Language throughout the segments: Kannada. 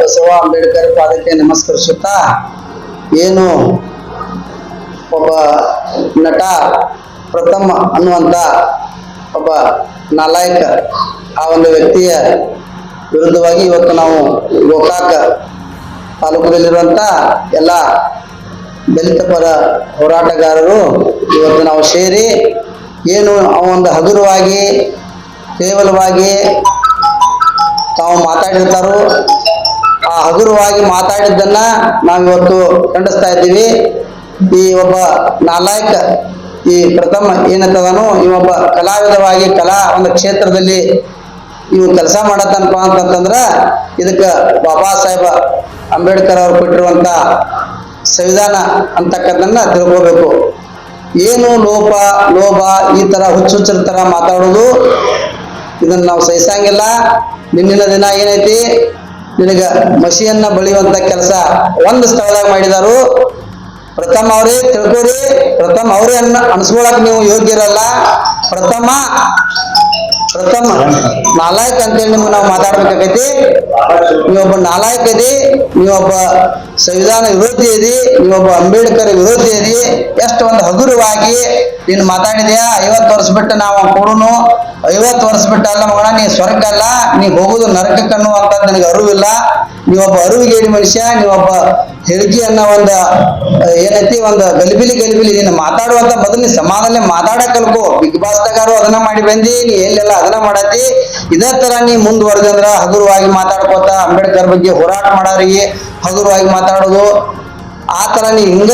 ಬಸವ ಅಂಬೇಡ್ಕರ್ ಪಾದಕ್ಕೆ ನಮಸ್ಕರಿಸುತ್ತಾ, ಏನು ಒಬ್ಬ ನಟ ಪ್ರಥಮ ಅನ್ನುವಂತ ಒಬ್ಬ ನಾಲಾಯಕ ಆ ಒಂದು ವ್ಯಕ್ತಿಯ ವಿರುದ್ಧವಾಗಿ ಇವತ್ತು ನಾವು ಗೋಕಾಕ ತಾಲೂಕಿನಲ್ಲಿರುವಂತ ಎಲ್ಲ ದಲಿತ ಪರ ಹೋರಾಟಗಾರರು ಇವತ್ತು ನಾವು ಸೇರಿ ಏನು ಆ ಒಂದು ಹಗುರವಾಗಿ, ಕೇವಲವಾಗಿ ತಾವು ಮಾತಾಡಿರ್ತಾರೋ ಆ ಹಗುರವಾಗಿ ಮಾತಾಡಿದ್ದನ್ನ ನಾವಿವತ್ತು ಖಂಡಿಸ್ತಾ ಇದ್ದೀವಿ. ಈ ಒಬ್ಬ ನಾಲಾಯಕ, ಈ ಪ್ರಥಮ ಏನಂತದನು ಇವೊಬ್ಬ ಕಲಾವಿದವಾಗಿ ಕಲಾ ಒಂದು ಕ್ಷೇತ್ರದಲ್ಲಿ ಇವು ಕೆಲಸ ಮಾಡತ್ತನಪ್ಪ ಅಂತಂತಂದ್ರ ಇದಕ್ಕೆ ಬಾಬಾ ಸಾಹೇಬ ಅಂಬೇಡ್ಕರ್ ಅವರು ಕೊಟ್ಟಿರುವಂತ ಸಂವಿಧಾನ ಅಂತಕ್ಕದ್ದನ್ನ ತಿಳ್ಕೋಬೇಕು. ಏನು ಲೋಪ, ಲೋಭ ಈ ತರ ಹುಚ್ಚುಚ್ಚರ ತರ ಮಾತಾಡೋದು ಇದನ್ನ ನಾವು ಸಹಿಸಂಗಿಲ್ಲ. ನಿನ್ನಿನ ದಿನ ಏನೈತಿ? ನಿನಗ ಮಸಿಯನ್ನ ಬಳಿಯುವಂತ ಕೆಲಸ ಒಂದು ಸ್ಥಳದಾಗ ಮಾಡಿದಾರು. ಪ್ರಥಮ ಅವರೇ ತಿಳ್ಕೊರಿ. ಪ್ರಥಮ ಅವರೇ ಅನ್ನ ಅನ್ಸ್ಕೊಳಕ್ ನೀವು ಯೋಗ್ಯರಲ್ಲ. ಪ್ರಥಮ ಪ್ರಥಮ ನಾಲಾಯಕ್ ಅಂತೇಳಿ ನಿಮ್ಗೆ ನಾವು ಮಾತಾಡ್ಬೇಕಾಗೈತಿ. ನೀವೊಬ್ಬ ನಾಲಾಯಕ್ ಇದಿ ನೀವೊಬ್ಬ ಸಂವಿಧಾನ ವಿರೋಧಿ ಇದಿ ನೀವೊಬ್ಬ ಅಂಬೇಡ್ಕರ್ ವಿರೋಧಿ ಇದಿ ಎಷ್ಟು ಒಂದು ಹಗುರವಾಗಿ ನೀನು ಮಾತಾಡಿದ್ಯಾ? ಐವತ್ತು ವರ್ಷ ಬಿಟ್ಟು ನಾವು ಕೊಡುನು ಐವತ್ತು ವರ್ಷ ಬಿಟ್ಟ ಅಲ್ಲ ಮಗಣ, ನೀ ಸ್ವರ್ಗ ಅಲ್ಲ, ನೀ ಹೋಗುದು ನರಕಕ್ಕೆ ಅನ್ನುವಂಥದ್ದು ನಿನಗೆ ಅರಿವಿಲ್ಲ. ನೀವೊಬ್ಬ ಅರಿವಿಗೇಡಿ ಮನುಷ್ಯ, ನೀವೊಬ್ಬ ಹೆಳ್ಗಿ ಅನ್ನೋ ಒಂದು, ಏನೈತಿ, ಒಂದು ಗಲಿಬಿಲಿ ಗಲಿಬಿಲಿ ನೀನು ಮಾತಾಡುವಂತ ಬದಲು ನೀ ಸಮಾಧಾನ ಮಾತಾಡಕ್ ಕಲ್ಕೋ. ಬಿಗ್ ಬಾಸ್ ತಗಾರು ಅದನ್ನ ಮಾಡಿ ಬಂದಿ, ನೀ ಎಲ್ಲೆಲ್ಲ ಅದನ್ನ ಮಾಡತಿ ಇದೇ ತರ ನೀ ಮುಂದುವರೆದಂದ್ರ ಹಗುರವಾಗಿ ಮಾತಾಡ್ಕೋತ ಅಂಬೇಡ್ಕರ್ ಬಗ್ಗೆ ಹೋರಾಟ ಮಾಡಾರಿ ಹಗುರವಾಗಿ ಮಾತಾಡೋದು. ಆ ತರ ನೀ ಹಿಂಗ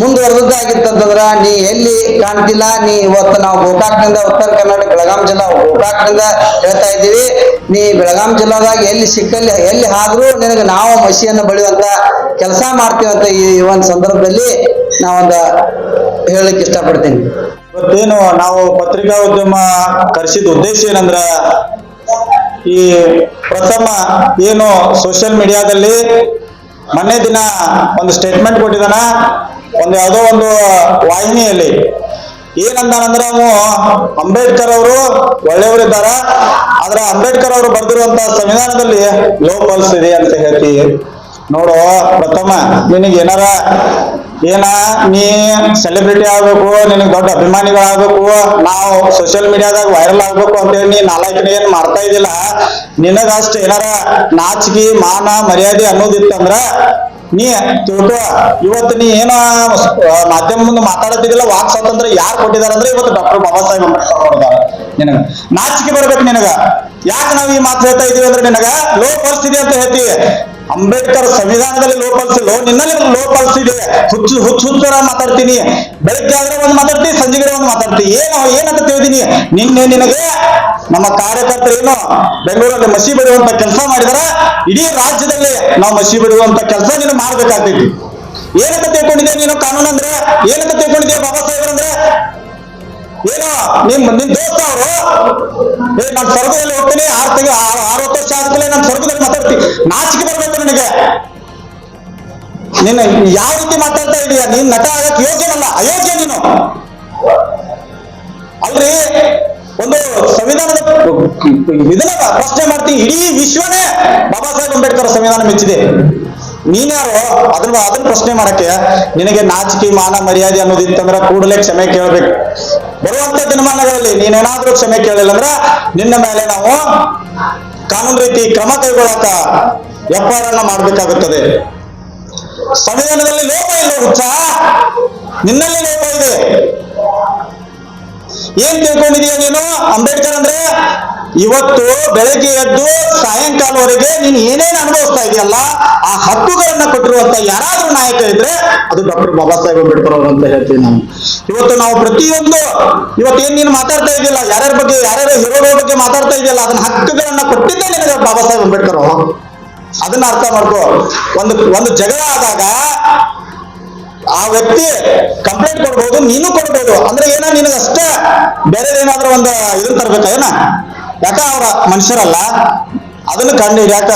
ಮುಂದುವರೆದಾಗಿತ್ತಂತಂದ್ರ ನೀ ಎಲ್ಲಿ ಕಾಣ್ತಿಲ್ಲ, ನೀ ಇವತ್ತು ನಾವು ಗೋಕಾಕ್ನಿಂದ ಉತ್ತರ ಕರ್ನಾಟಕ, ಬೆಳಗಾಂ ಜಿಲ್ಲಾ, ಗೋಕಾಕ್ನಿಂದ ಹೇಳ್ತಾ ಇದ್ದೀವಿ. ನೀ ಬೆಳಗಾಂ ಜಿಲ್ಲಾದಾಗ ಎಲ್ಲಿ ಸಿಕ್ಕಲ್ಲಿ, ಎಲ್ಲಿ ಆದ್ರೂ ನಿನಗೆ ನಾವು ಮಸಿಯನ್ನು ಬಳಿಯುವಂತ ಕೆಲಸ ಮಾಡ್ತೀವಂತ ಈ ಒಂದು ಸಂದರ್ಭದಲ್ಲಿ ನಾವೊಂದು ಹೇಳಲಿಕ್ಕೆ ಇಷ್ಟಪಡ್ತೀನಿ. ಇವತ್ತೇನು ನಾವು ಪತ್ರಿಕಾ ಉದ್ಯಮ ಕರೆಸಿದ ಉದ್ದೇಶ ಏನಂದ್ರ ಈ ಪ್ರಥಮ ಏನು ಸೋಷಿಯಲ್ ಮೀಡಿಯಾದಲ್ಲಿ ಮೊನ್ನೆ ದಿನ ಒಂದು ಸ್ಟೇಟ್ಮೆಂಟ್ ಕೊಟ್ಟಿದಾನ ಒಂದು ಯಾವುದೋ ಒಂದು ವಾಹಿನಿಯಲ್ಲಿ. ಏನಂದಾನಂದ್ರ ಅವನು ಅಂಬೇಡ್ಕರ್ ಅವರು ಒಳ್ಳೆಯವರಿದ್ದಾರ, ಆದ್ರ ಅಂಬೇಡ್ಕರ್ ಅವರು ಬರೆದಿರುವಂತ ಸಂವಿಧಾನದಲ್ಲಿ ಲೋಪಲ್ಸ್ ಇದೆ ಅಂತ ಹೇಳ್ತಿ. ನೋಡು, ಪ್ರಥಮ, ನಿನಗೆ ಏನಾರ ಏನ ನೀ ಸೆಲೆಬ್ರಿಟಿ ಆಗ್ಬೇಕು, ನಿನಗ್ ದೊಡ್ಡ ಅಭಿಮಾನಿಗಳಾಗ್ಬೇಕು, ನಾವು ಸೋಷಿಯಲ್ ಮೀಡಿಯಾದಾಗ ವೈರಲ್ ಆಗ್ಬೇಕು ಅಂತೇಳಿ ನೀ ನಾಲ್ಕನೇ ಏನ್ ಮಾಡ್ತಾ ಇದ್ದಿಲ್ಲ ನಿನಗೆ ಅಷ್ಟ ಏನಾರ ನಾಚಿಕೆ, ಮಾನ, ಮರ್ಯಾದೆ ಅನ್ನೋದಿತ್ತಂದ್ರ ನೀ ತಿಳ್ಕೊ. ಇವತ್ತು ನೀ ಏನ ಮಾಧ್ಯಮ ಮುಂದೆ ಮಾತಾಡತ್ತಿದ್ದಿಲ್ಲ, ವಾಕ್ ಸ್ವಾತಂತ್ರ್ಯ ಯಾರು ಕೊಟ್ಟಿದಾರ ಅಂದ್ರೆ ಇವತ್ತು ಡಾಕ್ಟರ್ ಬಾಬಾ ಸಾಹೇಬ್ ಅಂಬೇಡ್ಕರ್ ಕೊಡ್ತಾರ ನಿನಗ. ನಾಚಿಕೆ ಬರ್ಬೇಕು ನಿನಗ. ಯಾಕೆ ನಾವು ಈ ಮಾತು ಹೇಳ್ತಾ ಇದೀವಿ ಅಂದ್ರೆ ನಿನಗ ಲೋ ಪರಿಸ್ಥಿತಿ ಅಂತ ಹೇಳ್ತೀವಿ ಅಂಬೇಡ್ಕರ್ ಸಂವಿಧಾನದಲ್ಲಿ ಲೋ ಪಲ್ಸ್ ಇಲ್ಲೋ ನಿನ್ನಲ್ಲಿ ಒಂದು ಪಲ್ಸ್ ಇದೆ ಹುಚ್ಚು ಹುಚ್ಚು, ಹುಚ್ಚರ ಮಾತಾಡ್ತೀನಿ. ಬೆಳಗ್ಗೆ ಆದ್ರೆ ಒಂದು ಮಾತಾಡ್ತೀನಿ ಸಂಜೆಗಡೆ ಒಂದು ಮಾತಾಡ್ತೀನಿ ಏನು ಏನಂತ ತಿಳಿದೀನಿ? ನಿನ್ನೆ ನಿನಗೆ ನಮ್ಮ ಕಾರ್ಯಕರ್ತರು ಏನು ಬೆಂಗಳೂರಲ್ಲಿ ಮಸಿ ಬಿಡುವಂತ ಕೆಲಸ ಮಾಡಿದಾರ. ಇಡೀ ರಾಜ್ಯದಲ್ಲಿ ನಾವು ಮಸಿ ಬಿಡುವಂತ ಕೆಲಸ ನೀನು ಮಾಡ್ಬೇಕಾಗ್ತೈತಿ. ಏನಂತ ತಿಳ್ಕೊಂಡಿದ್ದೆ ನೀನು ಕಾನೂನು ಅಂದ್ರೆ? ಏನಂತ ತಿಳ್ಕೊಂಡಿದ್ದೆ ಬಾಬಾ ಏನೋ ನಿಮ್ ನಿಮ್ ದೋಸ್ತ ಅವರು. ಏ, ನಾನು ಸ್ವರ್ಗದಲ್ಲಿ ಹೋಗ್ತೀನಿ, ಆರ್ ತಿಂಗಳ ಅರವತ್ತು ವರ್ಷ ಆದ್ಮೇಲೆ ನಾನು ಸ್ವರ್ಗದಲ್ಲಿ ಮಾತಾಡ್ತೀನಿ. ನಾಚಿಕೆ ಬರ್ಬೇಕು ನನಗೆ. ನೀನು ಯಾವ ರೀತಿ ಮಾತಾಡ್ತಾ ಇದೀಯ? ನೀನ್ ನಟ ಆಗಕ್ ಯೋಗ್ಯನಲ್ಲ ಅಯೋಗ್ಯ ನೀನು. ಅಲ್ರಿ, ಒಂದು ಸಂವಿಧಾನದ, ಇದನ್ನ ಪ್ರಶ್ನೆ ಮಾಡ್ತೀನಿ, ಇಡೀ ವಿಶ್ವನೇ ಬಾಬಾ ಸಾಹೇಬ್ ಅಂಬೇಡ್ಕರ್ ಸಂವಿಧಾನ ಮೆಚ್ಚಿದೆ. ನೀನ್ಯಾರು ಅದನ್ನ ಅದನ್ನ ಪ್ರಶ್ನೆ ಮಾಡಕ್ಕೆ ನಿನಗೆ ನಾಚಿಕೆ, ಮಾನ, ಮರ್ಯಾದೆ ಅನ್ನೋದಿತ್ತಂದ್ರ ಕೂಡಲೇ ಕ್ಷಮೆ ಕೇಳಬೇಕು. ಬರುವಂತ ದಿನಮಾನಗಳಲ್ಲಿ ನೀನೇನಾದ್ರೂ ಕ್ಷಮೆ ಕೇಳಿಲ್ಲ ಅಂದ್ರ ನಿನ್ನ ಮೇಲೆ ನಾವು ಕಾನೂನು ರೀತಿ ಕ್ರಮ ಕೈಗೊಳ್ಳಕ ಅನ್ನ ಮಾಡಬೇಕಾಗುತ್ತದೆ. ಸಂವಿಧಾನದಲ್ಲಿ ಲೋಪ ಇಲ್ಲ ಹುಚ್ಚ. ನಿನ್ನಲ್ಲಿ ಲೋಪ ಇದೆ. ಏನ್ ತಿಳ್ಕೊಂಡಿದೀಯ ನೀನು? ಅಂಬೇಡ್ಕರ್ ಅಂದ್ರೆ ಇವತ್ತು ಬೆಳಗ್ಗೆ ಎದ್ದು ಸಾಯಂಕಾಲವರೆಗೆ ನೀನು ಏನೇನು ಅನುಭವಿಸ್ತಾ ಇದೆಯಲ್ಲ ಆ ಹಕ್ಕುಗಳನ್ನ ಕೊಟ್ಟಿರುವಂತ ಯಾರಾದ್ರೂ ನಾಯಕ ಇದ್ರೆ ಅದು ಡಾಕ್ಟರ್ ಬಾಬಾ ಸಾಹೇಬ್ ಅಂಬೇಡ್ಕರ್ ಅವರು ಅಂತ ಹೇಳ್ತೀವಿ ನಾವು ಇವತ್ತು ನಾವು ಪ್ರತಿಯೊಂದು, ಇವತ್ತು ಏನ್ ನೀನು ಮಾತಾಡ್ತಾ ಇದೆಯಲ್ಲ ಯಾರ್ಯಾರ ಬಗ್ಗೆ, ಯಾರ್ಯಾರ ಹೀರೋಗಳ ಬಗ್ಗೆ ಮಾತಾಡ್ತಾ ಇದೆಯಲ್ಲ ಅದನ್ನ ಹಕ್ಕುಗಳನ್ನ ಕೊಟ್ಟಿದ್ದೇ ನಿನಗೆ ಬಾಬಾ ಸಾಹೇಬ್ ಅಂಬೇಡ್ಕರ್ ಅವರು. ಅದನ್ನ ಅರ್ಥ ಮಾಡ್ಕೋ. ಒಂದು ಒಂದು ಜಗಳ ಆದಾಗ ಆ ವ್ಯಕ್ತಿ ಕಂಪ್ಲೇಂಟ್ ಕೊಡ್ಬೋದು, ನೀನು ಕೊಡ್ಬೋದು. ಅಂದ್ರೆ ಏನ, ನಿನಗೆ ಅಷ್ಟೇ ಬೇರೆ ಏನಾದ್ರೂ ಒಂದು ಇದನ್ನ ತರ್ಬೇಕ, ಏನ? ಯಾಕ ಅವರ ಮನುಷ್ಯರಲ್ಲ? ಅದನ್ನು ಕಂಡು ಹಿಡಿಯಾಕ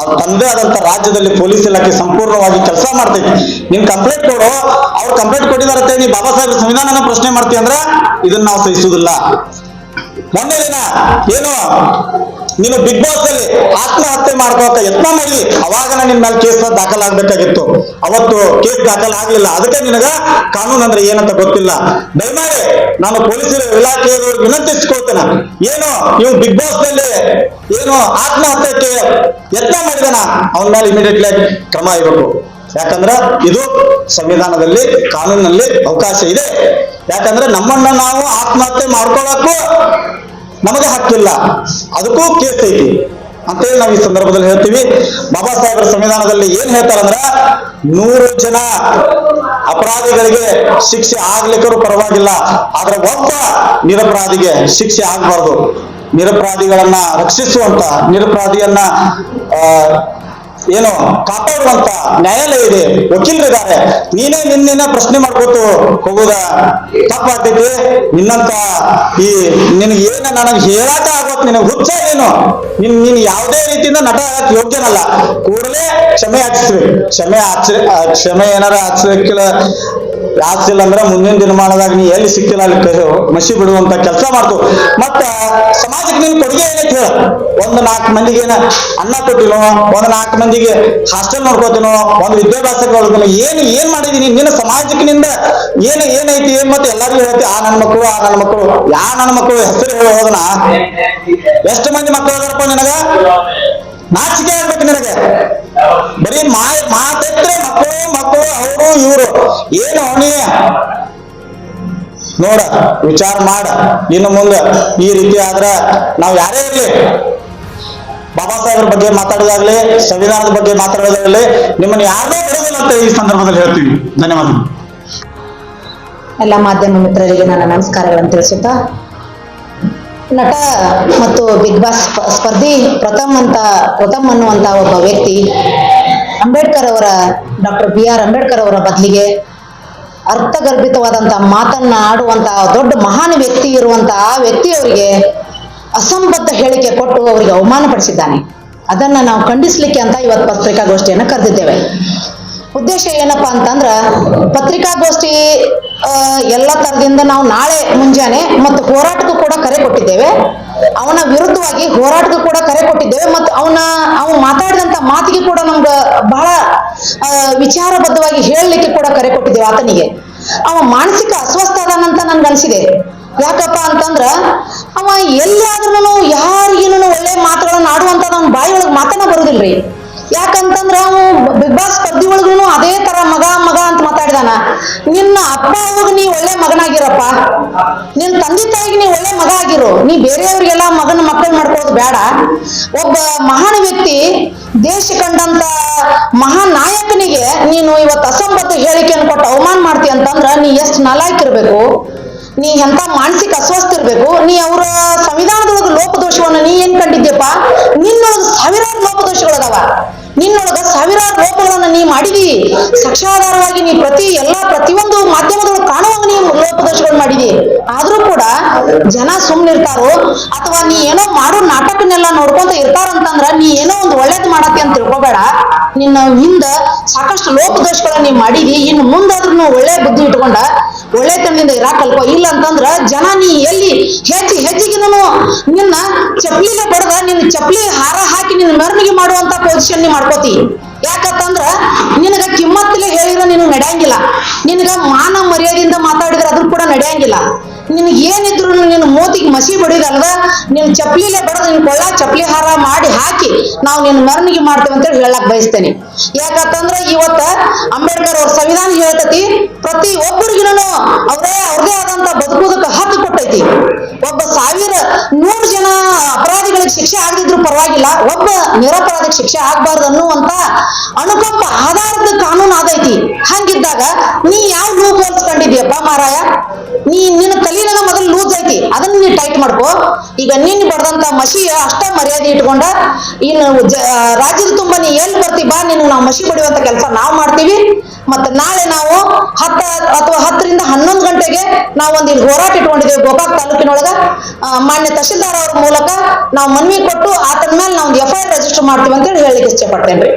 ಅವ್ರ ತಂದೆ ಆದಂತ ರಾಜ್ಯದಲ್ಲಿ ಪೊಲೀಸ್ ಇಲಾಖೆ ಸಂಪೂರ್ಣವಾಗಿ ಕೆಲಸ ಮಾಡ್ತೈತಿ. ನೀನ್ ಕಂಪ್ಲೇಂಟ್ ಕೊಡು, ಅವ್ರು ಕಂಪ್ಲೇಂಟ್ ಕೊಟ್ಟಿದಾರತ್ತೆ ನೀ ಬಾಬಾ ಸಾಹೇಬ್ ಸಂವಿಧಾನನ ಪ್ರಶ್ನೆ ಮಾಡ್ತೀಯ ಅಂದ್ರ ಇದನ್ನ ನಾವು ಸಹಿಸುವುದಿಲ್ಲ. ಮೊನ್ನೆ ಏನು? ನೀನು ಬಿಗ್ ಬಾಸ್ ಅಲ್ಲಿ ಆತ್ಮಹತ್ಯೆ ಮಾಡ್ಕೋಕ ಯತ್ನ ಮಾಡಿ ಅವಾಗ ನಿನ್ ಮೇಲೆ ಕೇಸ್ ದಾಖಲಾಗಬೇಕಾಗಿತ್ತು. ಅವತ್ತು ಕೇಸ್ ದಾಖಲ್ ಆಗ್ಲಿಲ್ಲ ಅದಕ್ಕೆ ನಿನಗ ಕಾನೂನು ಅಂದ್ರೆ ಏನಂತ ಗೊತ್ತಿಲ್ಲ. ದಯಮಾಡಿ ನಾನು ಪೊಲೀಸ್ ಇಲಾಖೆಯವರು ವಿನಂತಿಸ್ಕೊಳ್ತೇನೆ. ಏನು ನೀವು ಬಿಗ್ ಬಾಸ್ನಲ್ಲಿ ಏನು ಆತ್ಮಹತ್ಯೆ ಯತ್ನ ಮಾಡಿದನ? ಅವನ ಮೇಲೆ ಇಮಿಡಿಯೇಟ್ಲಿ ಕ್ರಮ ಇರಬೇಕು. ಯಾಕಂದ್ರ ಇದು ಸಂವಿಧಾನದಲ್ಲಿ, ಕಾನೂನಿನಲ್ಲಿ ಅವಕಾಶ ಇದೆ. ಯಾಕಂದ್ರೆ ನಮ್ಮನ್ನ ನಾವು ಆತ್ಮಹತ್ಯೆ ಮಾಡ್ಕೊಳಕ್ಕೂ ನಮಗೆ ಹಕ್ಕಿಲ್ಲ. ಅದಕ್ಕೂ ಕೇಸ್ ಐತಿ ಅಂತೇಳಿ ನಾವು ಈ ಸಂದರ್ಭದಲ್ಲಿ ಹೇಳ್ತೀವಿ. ಬಾಬಾ ಸಾಹೇಬರ ಸಂವಿಧಾನದಲ್ಲಿ ಏನ್ ಹೇಳ್ತಾರಂದ್ರ ನೂರು ಜನ ಅಪರಾಧಿಗಳಿಗೆ ಶಿಕ್ಷೆ ಆಗ್ಲಿಕ್ಕರು ಪರವಾಗಿಲ್ಲ. ಆದ್ರೆ ಒಬ್ಬ ನಿರಪರಾಧಿಗೆ ಶಿಕ್ಷೆ ಆಗ್ಬಾರ್ದು. ನಿರಪರಾಧಿಗಳನ್ನ ರಕ್ಷಿಸುವಂತ, ನಿರಪರಾಧಿಯನ್ನ, ಆ ಏನು, ಕಾಪಾಡುವಂತ ನ್ಯಾಯಾಲಯ ಇದೆ, ವಕೀಲರಿದ್ದಾರೆ. ನೀನೇ ನಿನ್ನ ಪ್ರಶ್ನೆ ಮಾಡ್ಕೊತು ಹೋಗುದ? ತಪ್ಪಾಗ್ತೈತಿ ನಿನ್ನಂತ ಈ ನಿನಗೆ ಏನ ನನಗೆ ಹೇಳಾಕ ಆಗೋತ್ ನಿನಗೆ ಹುಚ್ಚ ಏನು ನಿನ್ ನೀನ್ ಯಾವುದೇ ರೀತಿಯಿಂದ ನಟ ಆಗಕ್ ಯೋಗ್ಯನಲ್ಲ. ಕೂಡಲೇ ಕ್ಷಮೆ ಯಾಚಿಸ್ಬೇಕು ಕ್ಷಮೆ ಆಚ ಕ್ಷಮೆ ಏನಾರ ಆಚರಿಕಿಲ್ಲ ಯಾಚಿಲ್ಲ ಅಂದ್ರೆ ಮುಂದಿನ ದಿನಮಾನದಾಗ ನೀ ಎಲ್ಲಿ ಸಿಕ್ತಿಲ್ಲ ಅಲ್ಲಿ ಮಸಿ ಬಿಡುವಂತ ಕೆಲಸ ಮಾಡ್ತು. ಮತ್ತ ಸಮಾಜಕ್ಕೆ ನೀನು ಕೊಡುಗೆ ಏನೈತಿ ಹೇಳ. ಒಂದು ನಾಲ್ಕು ಮಂದಿಗೆ ಏನ ಅನ್ನ ಕೊಟ್ಟಿನೋ, ಒಂದ್ ನಾಲ್ಕು ಮಂದಿಗೆ ಹಾಸ್ಟೆಲ್ ನೋಡ್ಕೋತೀನೋ, ಒಂದು ವಿದ್ಯಾಭ್ಯಾಸಕ್ಕೆ ಹೋಗ್ತೀನೋ, ಏನ್ ಏನ್ ಮಾಡಿದೀನಿ? ನಿನ್ನ ಸಮಾಜಕ್ಕಿನಿಂದ ಏನು ಏನ್ ಏನೈತಿ, ಏನ್ ಮತ್ತೆ ಎಲ್ಲರಿಗೂ ಹೇಳ್ತಿ, ಆ ನನ್ನ ಮಕ್ಕಳು, ಆ ನನ್ನ ಮಕ್ಕಳು, ಯಾ ನನ್ನ ಮಕ್ಕಳು ಹೆಸರು ಹೇಳಿ ಹೋದನ? ಎಷ್ಟು ಮಂದಿ ಮಕ್ಕಳು ನಿನಗ? ನಾಚಿಕೆ ಆಗ್ಬೇಕು ನಿನಗೆ. ಬರೀ ಮಾ ಮಾತೆತ್ರೆ ಮಕ್ಕಳು ಮಕ್ಕಳು, ಅವರು, ಇವರು. ಏನು ಅವನೇ ನೋಡ, ವಿಚಾರ ಮಾಡ. ಇನ್ನು ಮುಂದೆ ಈ ರೀತಿ ಆದ್ರ ನಾವ್ ಯಾರೇ ಇರ್ಲಿ, ಬಾಬಾ ಸಾಹೇಬ್ರ ಬಗ್ಗೆ ಮಾತಾಡೋದಾಗ್ಲಿ ಸಂವಿಧಾನದ ಬಗ್ಗೆ ಮಾತಾಡೋದಾಗ್ಲಿ, ನಿಮ್ಮನ್ನ ಯಾರೇ ಬಿಡೋದಿಲ್ಲ ಅಂತ ಈ ಸಂದರ್ಭದಲ್ಲಿ ಹೇಳ್ತೀವಿ. ಧನ್ಯವಾದಗಳು. ಎಲ್ಲ ಮಾಧ್ಯಮ ಮಿತ್ರರಿಗೆ ನನ್ನ ನಮಸ್ಕಾರಗಳನ್ನು ತಿಳಿಸುತ್ತಾ ನಟ ಮತ್ತು ಬಿಗ್ ಬಾಸ್ ಸ್ಪ- ಸ್ಪರ್ಧಿ ಪ್ರಥಮ್ ಅಂತ, ಪ್ರಥಮ್ ಅನ್ನುವಂತ ಒಬ್ಬ ವ್ಯಕ್ತಿ, ಅಂಬೇಡ್ಕರ್ ಅವರ, ಡಾಕ್ಟರ್ ಬಿ ಆರ್ ಅಂಬೇಡ್ಕರ್ ಅವರ ಬದಲಿಗೆ ಅರ್ಥಗರ್ಭಿತವಾದಂತಹ ಮಾತನ್ನ ಆಡುವಂತ ದೊಡ್ಡ ಮಹಾನ್ ವ್ಯಕ್ತಿ ಇರುವಂತಹ ಆ ವ್ಯಕ್ತಿಯವರಿಗೆ ಅಸಂಬದ್ಧ ಹೇಳಿಕೆ ಕೊಟ್ಟು ಅವರಿಗೆ ಅವಮಾನಪಡಿಸಿದ್ದಾನೆ. ಅದನ್ನ ನಾವು ಖಂಡಿಸ್ಲಿಕ್ಕೆ ಅಂತ ಇವತ್ತು ಪತ್ರಿಕಾಗೋಷ್ಠಿಯನ್ನು ಕರೆದಿದ್ದೇವೆ. ಉದ್ದೇಶ ಏನಪ್ಪಾ ಅಂತಂದ್ರ ಪತ್ರಿಕಾಗೋಷ್ಠಿ ಎಲ್ಲ ತರದಿಂದ ನಾವು ನಾಳೆ ಮುಂಜಾನೆ ಮತ್ತು ಹೋರಾಟಕ್ಕೂ ಕೂಡ ಕರೆ ಕೊಟ್ಟಿದ್ದೇವೆ. ಅವನ ವಿರುದ್ಧವಾಗಿ ಹೋರಾಟಕ್ಕೂ ಕೂಡ ಕರೆ ಕೊಟ್ಟಿದ್ದೇವೆ ಮತ್ತು ಅವನ, ಅವನು ಮಾತಾಡಿದಂತ ಮಾತಿಗೆ ಕೂಡ ನಮ್ಗೆ ಬಹಳ ವಿಚಾರಬದ್ಧವಾಗಿ ಹೇಳಲಿಕ್ಕೆ ಕೂಡ ಕರೆ ಕೊಟ್ಟಿದ್ದೇವೆ ಆತನಿಗೆ. ಅವ ಮಾನಸಿಕ ಅಸ್ವಸ್ಥ ಅದಾನಂತ ನನ್ಗೆ ಅನಿಸಿದೆ. ಯಾಕಪ್ಪ ಅಂತಂದ್ರ ಅವ ಎಲ್ಲಿಯಾದ್ರೂ ಯಾರಿಗೇನು ಒಳ್ಳೆ ಮಾತುಗಳನ್ನ ಆಡುವಂತ ನಮ್ಮ ಬಾಯಿ ಒಳಗೆ ಮಾತನ್ನ ಬರುದಿಲ್ರಿ. ಯಾಕಂತಂದ್ರ ಅವು ಬಿಗ್ ಬಾಸ್ ಸ್ಪರ್ಧಿ ಒಳಗೂ ಅದೇ ತರ ಮಗ ಮಗ ಅಂತ ಮಾತಾಡಿದಾನ. ನಿನ್ನ ಅಪ್ಪ ಅವಾಗ ನೀ ಒಳ್ಳೆ ಮಗನಾಗಿರಪ್ಪ. ನಿನ್ ತಂದೆ ತಾಯಿಗೆ ನೀ ಒಳ್ಳೆ ಮಗ ಆಗಿರು. ನೀ ಬೇರೆಯವ್ರಿಗೆಲ್ಲ ಮಗನ ಮಕ್ಕಳು ಮಾಡ್ಕೊಳ್ಳೋದು ಬೇಡ. ಒಬ್ಬ ಮಹಾನ್ ವ್ಯಕ್ತಿ ದೇಶ ಕಂಡಂತ ಮಹಾನ್ ನಾಯಕನಿಗೆ ನೀನು ಇವತ್ತು ಅಸಂಬದ್ಧ ಹೇಳಿಕೆಯನ್ನು ಕೊಟ್ಟು ಅವಮಾನ ಮಾಡ್ತಿ ಅಂತಂದ್ರ ನೀ ಎಷ್ಟು ನಾಲಾಯಕಿರ್ಬೇಕು ನೀ ಎಂತ ಮಾನಸಿಕ ಅಸ್ವಸ್ಥ ಇರ್ಬೇಕು? ನೀ ಅವರ ಸಂವಿಧಾನದೊಳಗ ಲೋಪದೋಷವನ್ನ ನೀ ಏನ್ ಕಂಡಿದ್ಯಪ್ಪ? ನಿನ್ನೊಳಗ ಸಾವಿರಾರು ಲೋಪದೋಷಗಳದಾವ. ನಿನ್ನೊಳಗ ಸಾವಿರಾರು ಲೋಪಗಳನ್ನ ನೀ ಮಾಡಿದಿ. ಸಾಕ್ಷಾಧಾರವಾಗಿ ನೀ ಪ್ರತಿ ಎಲ್ಲಾ, ಪ್ರತಿಯೊಂದು ಮಾಧ್ಯಮದೊಳಗೆ ಕಾಣುವಾಗ ನೀ ಲೋಪದೋಷಗಳು ಮಾಡಿದಿ. ಆದ್ರೂ ಕೂಡ ಜನ ಸುಮ್ಮನಿರ್ತಾರೋ ಅಥವಾ ನೀ ಏನೋ ಮಾಡೋ ನಾಟಕನೆಲ್ಲ ನೋಡ್ಕೊಂತ ಇರ್ತಾರಂತಂದ್ರ ನೀ ಏನೋ ಒಂದು ಒಳ್ಳೇದ್ ಮಾಡತ್ತೆ ಅಂತ ತಿಳ್ಕೊಬೇಡ. ನಿನ್ನ ಹಿಂದ ಸಾಕಷ್ಟು ಲೋಪದೋಷಗಳನ್ನ ನೀ ಮಾಡಿದಿ. ಇನ್ನು ಮುಂದಾದ್ರೂ ಒಳ್ಳೆ ಬುದ್ಧಿ ಇಟ್ಕೊಂಡ ಒಳ್ಳೆತನದಿಂದ ಕಣ್ಣಿಂದ ಇರಾಕಲ್ಪ. ಇಲ್ಲ ಅಂತಂದ್ರ ಜನ ನೀ ಎಲ್ಲಿ ಹೆಜ್ಜೆ ಹೆಜ್ಜೆಗಿನೂ ನಿನ್ನ ಚಪ್ಲಿನ ಬಡದ ನಿನ್ನ ಚಪ್ಲಿ ಹಾರ ಹಾಕಿ ನಿನ್ನ ಮೆರವಣಿಗೆ ಮಾಡುವಂತ ಪೊಸಿಷನ್ ನೀ ಮಾಡ್ಕೋತಿ. ಯಾಕಂತಂದ್ರ ನಿನಗ ಕಿಮ್ಮತ್ತಲೆ ಹೇಳಿದ್ರೆ ನಿನ್ನ ನಡೆಯಂಗಿಲ್ಲ. ನಿನಗ ಮಾನ ಮರ್ಯಾದೆಯಿಂದ ಮಾತಾಡಿದ್ರೆ ನಡೆಯಂಗಿಲ್ಲ ನಿನಗೆ ಏನಿದ್ರು ನಿನ್ನ ಮೋತಿಗೆ ಮಸಿ ಬಡಿದಲ್ದ ನಿನ್ನ ಚಪ್ಲಿಲೆ ಬಡದ ನಿನ್ ಕೊಳ್ಳ ಚಪ್ಲಿ ಹಾರ ಮಾಡಿ ಹಾಕಿ ನಾವು ನಿನ್ನ ಮರಣಿಗೆ ಮಾಡ್ತೇವೆ ಅಂತೇಳಿ ಹೇಳಕ್ ಬಯಸ್ತೇನೆ. ಯಾಕಂತಂದ್ರೆ ಇವತ್ತ ಅಂಬೇಡ್ಕರ್ ಅವ್ರ ಸಂವಿಧಾನ ಹೇಳ್ತತಿ, ಪ್ರತಿ ಒಬ್ಬರಿಗಿನೂ ಅವರೇ ಅವ್ರದೇ ಆದಂತ ಬದುಕುವುದಕ್ಕೆ ಹಕ್ಕು ಕೊಟ್ಟೈತಿ. ಒಬ್ಬ ಸಾವಿರ ಶಿಕ್ಷೆ ಆಗದಿದ್ರು ಪರವಾಗಿಲ್ಲ. ಒಬ್ಬ ನಿರಪರಾಧಕ್ಕೆ ಶಿಕ್ಷೆ ಆಗ್ಬಾರ್ದು ಅನ್ನುವಂತ ಅನುಕಂಪ ಆಧಾರದ ಕಾನೂನು ಆದೈತಿ. ಹಂಗಿದ್ದಾಗ ನೀ ಯಾವ ಲೂಪ್ ಹೊಲ್ಸ್ಕೊಂಡಿದ್ಯಪ್ಪ ಮಾರಾಯ? ನೀ ನಿನ್ನ ತಲೆನಾಗ ಮೊದಲು ಲೂಸ್ ಐತಿ. ಅದನ್ನ ನೀ ಟೈಟ್ ಮಾಡ್ಕೋ. ಈಗ ನೀನ್ ಬರ್ದಂತ ಮಸಿ ಅಷ್ಟ ಮರ್ಯಾದೆ ಇಟ್ಕೊಂಡ, ಇನ್ನು ರಾಜ್ಯದ ತುಂಬಾ ನೀ ಎಲ್ಲಿ ಬರ್ತಿ ಬಾ ನಿನ್ನ ನಾವು ಮಸಿ ಪಡೆಯುವಂತ ಕೆಲಸ ನಾವು ಮಾಡ್ತೀವಿ. ಮತ್ತೆ ನಾಳೆ ನಾವು ಹತ್ತ ಅಥವಾ ಹತ್ತರಿಂದ ಹನ್ನೊಂದು ಗಂಟೆಗೆ ನಾವು ಒಂದು ಇಲ್ಲಿ ಹೋರಾಟ ಇಟ್ಕೊಂಡಿದ್ದೇವೆ ಗೋಕಾಕ್ ತಾಲೂಕಿನೊಳಗ. ಮಾನ್ಯ ತಹಶೀಲ್ದಾರ್ ಅವ್ರ ಮೂಲಕ ನಾವು ಮನವಿ ಕೊಟ್ಟು ಆತನ ಮೇಲೆ ನಾವು ಎಫ್ ಐ ಆರ್ ರಿಜಿಸ್ಟರ್ ಮಾಡ್ತೀವಿ ಅಂತೇಳಿ ಹೇಳಿಕ್ಕೆ ಇಷ್ಟಪಡ್ತೇನೆ